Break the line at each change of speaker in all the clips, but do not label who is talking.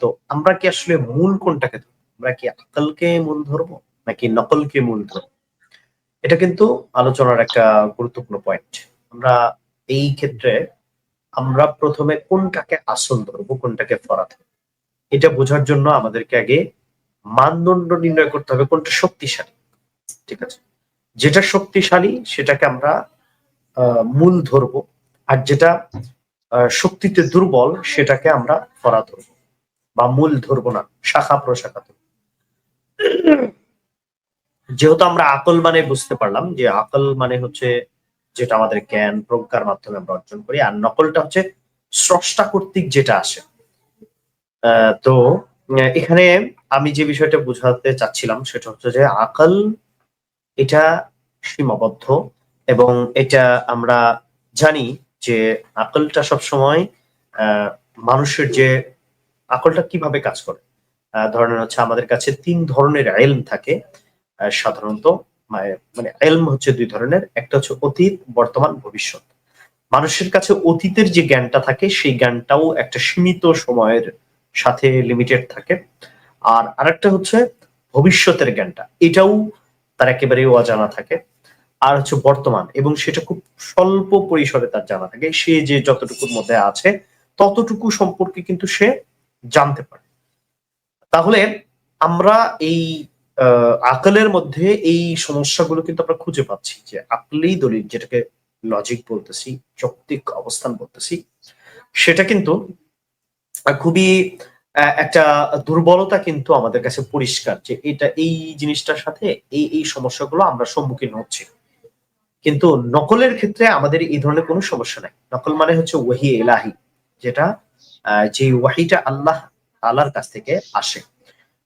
তো আমরা কি আসলে মূল কোনটাকে ধরবো? আমরা কি আকলকে মূল ধরবো, নাকি নকলকে মূল ধরবো? এটা কিন্তু আলোচনার একটা গুরুত্বপূর্ণ পয়েন্ট আমরা এই ক্ষেত্রে আমরা প্রথমে কোনটাকে আসল ধরবো, কোনটাকে ফরাত এটা বোঝার জন্য আমাদেরকে আগে মানদণ্ড নির্ণয় করতে হবে, কোনটা শক্তিশালী। ঠিক আছে? যেটা শক্তিশালী সেটাকে আমরা মূল ধরবো, আর যেটা শক্তিতে দুর্বল সেটাকে আমরা ফরা ধরবো। বা মূল ধরবো না, শাখা প্রশাখা ধরবো যেহেতু আমরা আকল মানে বুঝতে পারলাম যে আকল মানে হচ্ছে যেটা আমাদের জ্ঞান প্রজ্ঞার মাধ্যমে আমরা অর্জন করি, আর নকলটা হচ্ছে স্রষ্টা কর্তৃক যেটা আসে। তো, এখানে আমি যে বিষয়টা বোঝাতে চাচ্ছিলাম সেটা হচ্ছে যে আকল এটা সীমাবদ্ধ এবং এটা আমরা জানি যে আকলটা সবসময় মানুষের যে আকলটা কীভাবে কাজ করে? ধরেন হচ্ছে আমাদের কাছে তিন ধরনের এলম থাকে। সাধারণত মানে- মানে এলম হচ্ছে দুই ধরনের। একটা হচ্ছে অতীত, বর্তমান, ভবিষ্যৎ। মানুষের কাছে অতীতের যে জ্ঞানটা থাকে, সেই জ্ঞানটাও একটা সীমিত সময়ের সাথে লিমিটেড থাকে। আর আরেকটা হচ্ছে ভবিষ্যতের জ্ঞানটা। এটাও তার একেবারেই অজানা থাকে। আর হচ্ছে বর্তমান, এবং সেটা খুব স্বল্প পরিসরে তার জানা থাকে। সে যে যতটুকুর মধ্যে আছে, ততটুকু সম্পর্কে কিন্তু সে জানতে পারে। তাহলে আমরা এই আকলের মধ্যে এই সমস্যাগুলো কিন্তু আমরা খুঁজে পাচ্ছি যে আকলেই দলিল যেটাকে লজিক বলতেছি, যৌক্তিক অবস্থান বলতেছি, সেটা কিন্তু খুবই একটা দুর্বলতা কিন্তু আমাদের কাছে পরিষ্কার যে এটা এই জিনিসটার সাথে এই এই সমস্যাগুলো আমরা সম্মুখীন হচ্ছি। কিন্তু নকলের ক্ষেত্রে আমাদের এই ধরনের কোনো সমস্যা নাই। নকল মানে হচ্ছে ওহি এলাহি, যেটা যে ওয়াহিটা আল্লাহ আল্লাহর কাছ থেকে আসে।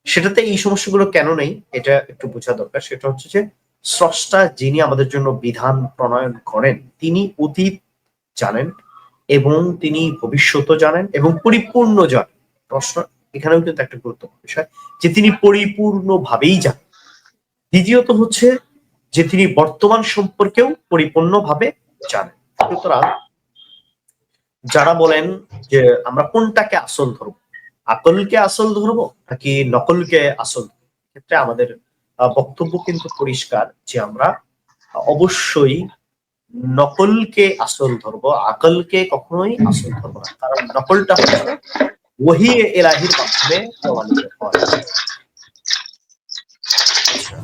সেটাতে এই সমস্যাগুলো কেন নেই? এটা একটু বোঝা দরকার। সেটা হচ্ছে যে, স্রষ্টা যিনি আমাদের জন্য বিধান প্রণয়ন করেন, তিনি অতীত জানেন এবং তিনি ভবিষ্যৎ জানেন এবং পরিপূর্ণ জানেন। প্রশ্ন এখানেও কিন্তু একটা গুরুত্বপূর্ণ বিষয়, যে তিনি পরিপূর্ণভাবেই জানেন। দ্বিতীয়ত হচ্ছে যে তিনি বর্তমান সম্পর্কেও পরিপূর্ণভাবে জানেন। সুতরাং যারা বলেন যে আমরা কোনটাকে আসল ধরবো? আকলকে আসল ধরবো নাকি নকলকে আসল ক্ষেত্রে আমাদের বক্তব্য কিন্তু পরিষ্কার যে আমরা অবশ্যই নকলকে আসল ধরবো আকলকে কখনোই আসল ধরবো না। কারণ নকলটা হচ্ছে ওহি এলাহির মাধ্যমে প্রমাণিত হয়। আচ্ছা।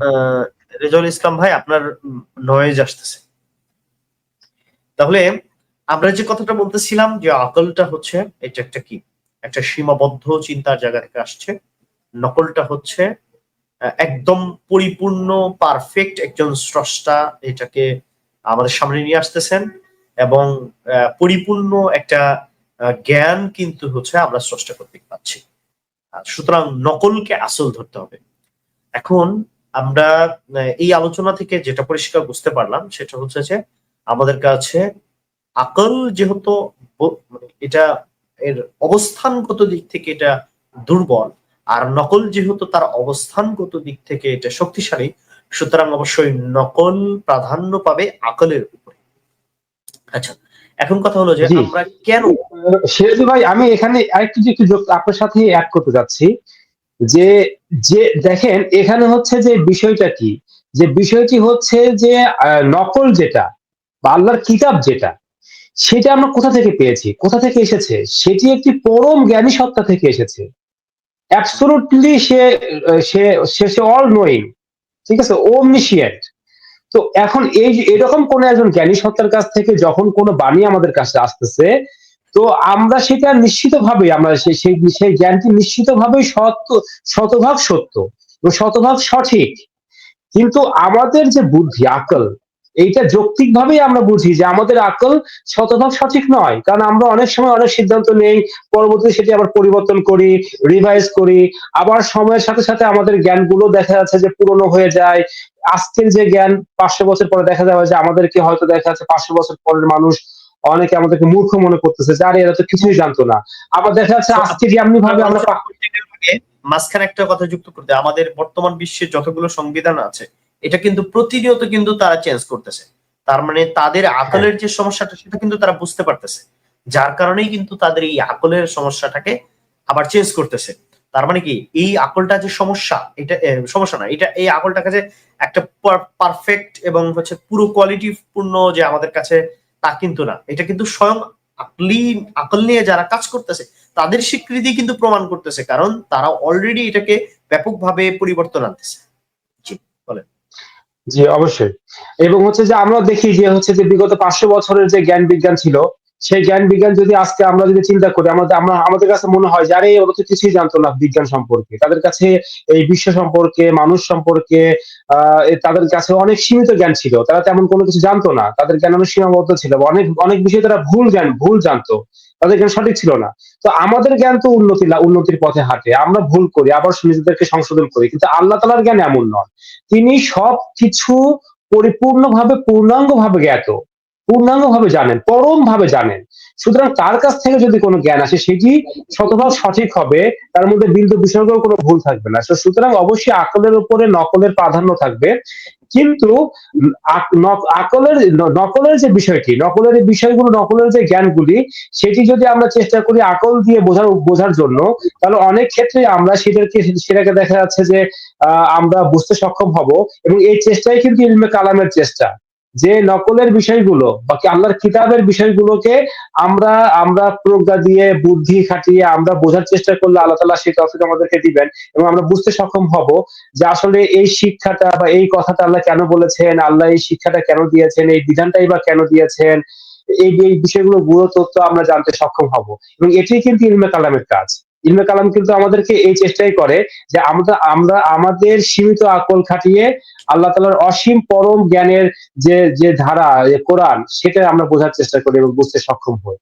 আহ, রেজাউল ইসলাম ভাই আপনার নয়েজ আসতেছে। তাহলে আমরা যে কথাটা বলতেছিলাম যে আকলটা হচ্ছে, এটা একটা কি? একটা সীমাবদ্ধ চিন্তার জায়গা থেকে আসছে। নকলটা হচ্ছে একদম পরিপূর্ণ পারফেক্ট একজন স্রষ্টা এটাকে আমাদের সামনে নিয়ে আসতেছেন এবং পরিপূর্ণ একটা জ্ঞান কিন্তু হচ্ছে আমরা স্রষ্টা কর্তৃক পাচ্ছি। সুতরাং নকলকে আসল ধরতে হবে। এখন আমরা এই আলোচনা থেকে যেটা পরিষ্কার বুঝতে পারলাম সেটা হচ্ছে যে আমাদের কাছে আকল যেহেতু মানে এটা এর অবস্থানগত দিক থেকে এটা দুর্বল আর নকল যেহেতু তার অবস্থানগত দিক থেকে এটা শক্তিশালী সুতরাং অবশ্যই নকল প্রাধান্য পাবে আকলের উপরে আচ্ছা এখন কথা হলো যে। আমরা কেন
সিরাজু ভাই আমি এখানে আরেকটু যে একটু আপনার সাথে অ্যাড করতে যাচ্ছি যে যে দেখেন এখানে হচ্ছে যে বিষয়টা কি যে বিষয়টি হচ্ছে যে নকল যেটা বা আল্লাহর কিতাব যেটা সেটা আমরা কোথা থেকে পেয়েছি? কোথা থেকে এসেছে? সেটি একটি পরম জ্ঞানী সত্তা থেকে এসেছে। অ্যাবসোলুটলি সে সে সে অল নোয়িং ঠিক আছে? ওমনিশিয়েন্ট তো এখন এই, এরকম কোন একজন জ্ঞানী সত্তার কাছ থেকে যখন কোনো বাণী আমাদের কাছে আসতেছে, তো আমরা সেটা নিশ্চিতভাবে আমরা সেই সেই জ্ঞানটি নিশ্চিতভাবেই সত্য শতভাগ সত্য শতভাগ সঠিক। কিন্তু আমাদের যে বুদ্ধি, আকল এইটা যৌক্তিকভাবেই আমরা বুঝি যে আমাদের আকল শতভাগ সঠিক নয়। কারণ আমরা অনেক সময় অনেক সিদ্ধান্ত নেই, পরবর্তীতে সেটি আবার পরিবর্তন করি রিভাইজ করি। আবার সময়ের সাথে সাথে আমাদের জ্ঞানগুলো দেখা যাচ্ছে যে পুরনো হয়ে যায়। আজকের যে জ্ঞান পাঁচশো বছর পরে দেখা যাবে যে আমাদেরকে হয়তো দেখা যাচ্ছে পাঁচশো বছর পরের মানুষ অনেকে আমাদেরকে মূর্খ মনে করতেছে যে, আরে, এরা তো কিছুই জানতো না। আবার দেখা যাচ্ছে আজকে যেমনি ভাবে আমরা
মাঝখানে একটা কথা যুক্ত করতে, আমাদের বর্তমান বিশ্বের যতগুলো সংবিধান আছে এটা কিন্তু প্রতিনিয়ত কিন্তু তারা চেঞ্জ করতেছে। তার মানে তাদের আকলের যে সমস্যাটা সেটা কিন্তু তারা বুঝতে পারতেছে। যার কারণেই কিন্তু তাদের এই আকলের সমস্যাটাকে আবার চেঞ্জ করতেছে। তার মানে কি এই আকলটা যে সমস্যা এটা সমস্যা না এটা এই আকলটাকে যে একটা পারফেক্ট এবং হচ্ছে পুরো কোয়ালিটি পূর্ণ যে আমাদের কাছে তা কিন্তু না। এটা কিন্তু স্বয়ং আকলি আকল নিয়ে যারা কাজ করতেছে তাদের স্বীকৃতি কিন্তু প্রমাণ করতেছে। কারণ তারা অলরেডি এটাকে ব্যাপকভাবে পরিবর্তন আনতেছে।
জি, অবশ্যই। এবং হচ্ছে যে আমরা দেখি যে হচ্ছে যে বিগত পাঁচশো বছরের যে জ্ঞান বিজ্ঞান ছিল সেই জ্ঞান বিজ্ঞান যদি আজকে আমরা যদি চিন্তা করি, আমাদের আমরা আমাদের কাছে মনে হয় যারে ওরা তো কিছুই জানতো না বিজ্ঞান সম্পর্কে। তাদের কাছে এই বিশ্ব সম্পর্কে, মানুষ সম্পর্কে তাদের কাছে অনেক সীমিত জ্ঞান ছিল। তারা তেমন কোনো কিছু জানতো না। তাদের জ্ঞান অনেক সীমাবদ্ধ ছিল অনেক অনেক বিষয়ে তারা ভুল জ্ঞান ভুল জানতো। তাদের জ্ঞান সঠিক ছিল না। তো আমাদের জ্ঞান তো উন্নতি উন্নতির পথে হাঁটে। আমরা ভুল করি, আবার নিজেদেরকে সংশোধন করি। কিন্তু আল্লাহ তালার জ্ঞান এমন নয় তিনি সব কিছু পরিপূর্ণভাবে, পূর্ণাঙ্গভাবে জ্ঞাত। পূর্ণাঙ্গভাবে জানেন পরম ভাবে জানেন। সুতরাং তার কাছ থেকে যদি কোনো জ্ঞান আসে সেটি শতভাগ সঠিক হবে? তার মধ্যে বিন্দু বিসর্গেও কোনো ভুল থাকবে না। সুতরাং অবশ্যই আকলের উপরে নকলের প্রাধান্য থাকবে। কিন্তু আকলের নকলের যে বিষয়টি, নকলের বিষয়গুলো, নকলের যে জ্ঞানগুলি, সেটি যদি আমরা চেষ্টা করি আকল দিয়ে বোঝার বোঝার জন্য, তাহলে অনেক ক্ষেত্রে আমরা সেটাকে সেটাকে দেখা যাচ্ছে যে আমরা বুঝতে সক্ষম হব। এবং এই চেষ্টাই কিন্তু ইলমে কালামের চেষ্টা। যে নকলের বিষয়গুলো বা কি আল্লাহর কিতাবের বিষয়গুলোকে আমরা আমরা প্রজ্ঞা দিয়ে, বুদ্ধি খাটিয়ে আমরা বোঝার চেষ্টা করলে আল্লাহ তালা সেই তফিক আমাদেরকে দিবেন এবং আমরা বুঝতে সক্ষম হব যে আসলে এই শিক্ষাটা বা এই কথাটা আল্লাহ কেন বলেছেন, আল্লাহ এই শিক্ষাটা কেন দিয়েছেন, এই বিধানটাই বা কেন দিয়েছেন, এই বিষয়গুলো গুরু তথ্য আমরা জানতে সক্ষম হব এবং এটাই কিন্তু ইলমে কালামের কাজ। ইলমে কালাম কিন্তু আমাদেরকে এই চেষ্টাই করে যে আমরা আমরা আমাদের সীমিত আকল খাটিয়ে আল্লাহ তালার অসীম পরম জ্ঞানের যে যে ধারা কোরআন, সেটা আমরা বোঝার চেষ্টা করি এবং বুঝতে সক্ষম হই।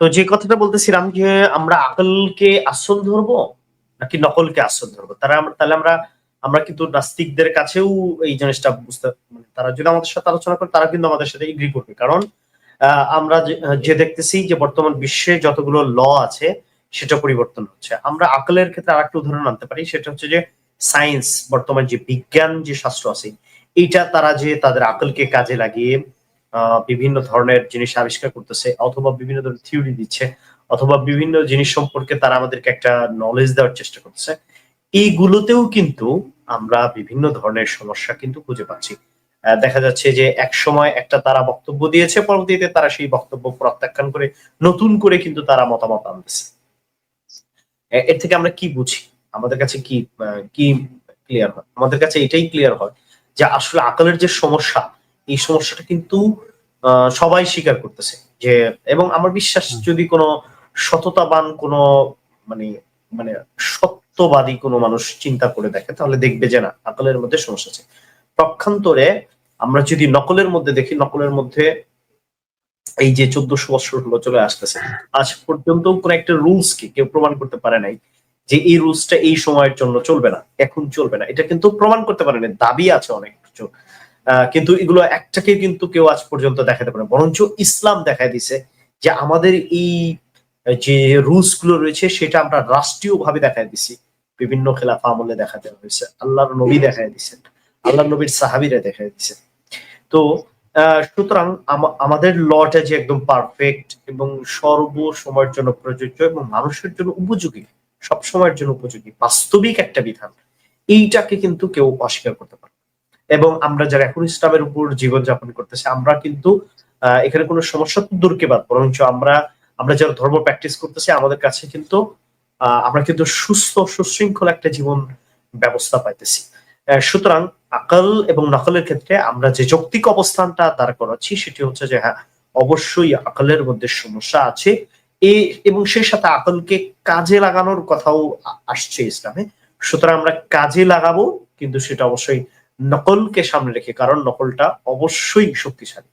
তো যে কথাটা বলতেছিলাম যে আমরা আকলকে আসল ধরবো নাকি নকলকে আসল ধরবো তারা তাহলে আমরা আমরা কিন্তু নাস্তিকদের কাছেও এই জিনিসটা বুঝতে মানে তারা যদি আমাদের সাথে আলোচনা করে তারা কিন্তু আমাদের সাথে এগ্রি করবে কারণ আমরা যে- দেখতেছি যে বর্তমান বিশ্বে যতগুলো ল আছে, সেটা পরিবর্তন হচ্ছে। আমরা আকলের ক্ষেত্রে আরেকটা উদাহরণ আনতে পারি, সেটা হচ্ছে যে সায়েন্স, বর্তমান যে বিজ্ঞান, যে শাস্ত্র আছে, এইটা তারা যে তাদের আকলকে কাজে লাগিয়ে বিভিন্ন ধরনের জিনিস আবিষ্কার করতেছে, অথবা বিভিন্ন ধরনের থিওরি দিচ্ছে, অথবা বিভিন্ন জিনিস সম্পর্কে তারা আমাদেরকে একটা নলেজ দেওয়ার চেষ্টা করতেছে, এইগুলোতেও কিন্তু আমরা বিভিন্ন ধরনের সমস্যা কিন্তু খুঁজে পাচ্ছি। দেখা যাচ্ছে যে এক সময় একটা তারা বক্তব্য দিয়েছে পরবর্তীতে তারা সেই বক্তব্য প্রত্যাখ্যান করে নতুন করে কিন্তু তারা মতামত আনতেছে। এর থেকে আমরা কি বুঝি? আমাদের কাছে কি কি ক্লিয়ার হয়? আমাদের কাছে এটাই ক্লিয়ার হয় যে আসলে আকলের যে সমস্যা এই সমস্যাটা কিন্তু আহ, সবাই স্বীকার করতেছে যে এবং আমার বিশ্বাস যদি কোনো সততাবান কোনো মানে মানে সত্যবাদী কোনো মানুষ চিন্তা করে দেখে তাহলে দেখবে যে না আকলের মধ্যে সমস্যা আছে। পক্ষান্তরে আমরা যদি নকলের মধ্যে দেখি, নকলের মধ্যে এই যে চোদ্দশো বছর হলো, চলে আসতেছে। আজ পর্যন্ত কোন একটা রুলস কি কেউ প্রমাণ করতে পারে নাই যে এই রুলসটা এই সময়ের জন্য চলবে না, এখন চলবে না। এটা কিন্তু প্রমাণ করতে পারেনি, দাবি আছে অনেক কিছু। কিন্তু এগুলো একটাকে কিন্তু কেউ আজ পর্যন্ত দেখাতে পারে না। বরঞ্চ ইসলাম দেখায় দিছে যে আমাদের এই, যে রুলসগুলো রয়েছে, সেটা আমরা রাষ্ট্রীয় ভাবে দেখায় দিছি। বিভিন্ন খেলাফা আমলে দেখা দেওয়া হয়েছে। আল্লাহর নবী দেখায় দিছেন। আল্লাহ নবীর সাহাবিরা দেখায় দিছে তো সুতরাং আমাদের লটা যে একদম পারফেক্ট এবং সর্ব সময়ের জন্য প্রযোজ্য এবং মানুষের জন্য উপযোগী সব সময়ের জন্য উপযোগী, বাস্তবিক একটা বিধান, এইটাকে কিন্তু কেউ অস্বীকার করতে পারে এবং আমরা যারা এখন ইসলামের উপর জীবনযাপন করতেছি, আমরা কিন্তু এখানে কোনো সমস্যা তো দূরকে বাদ, বরঞ্চ আমরা আমরা যারা ধর্ম প্র্যাকটিস করতেছি, আমাদের কাছে কিন্তু আমরা কিন্তু সুস্থ, সুশৃঙ্খল একটা জীবন ব্যবস্থা পাইতেছি। সুতরাং আকল এবং নকলের ক্ষেত্রে আমরা যে যৌক্তিক অবস্থানটা দাঁড় করাচ্ছি, সেটি হচ্ছে যে হ্যাঁ অবশ্যই আকলের মধ্যে সমস্যা আছে। এ এবং সেই সাথে আকলকে কাজে লাগানোর কথাও আসছে ইসলামে। সুতরাং আমরা কাজে লাগাবো, কিন্তু সেটা অবশ্যই নকলকে সামনে রেখে, কারণ নকলটা অবশ্যই শক্তিশালী।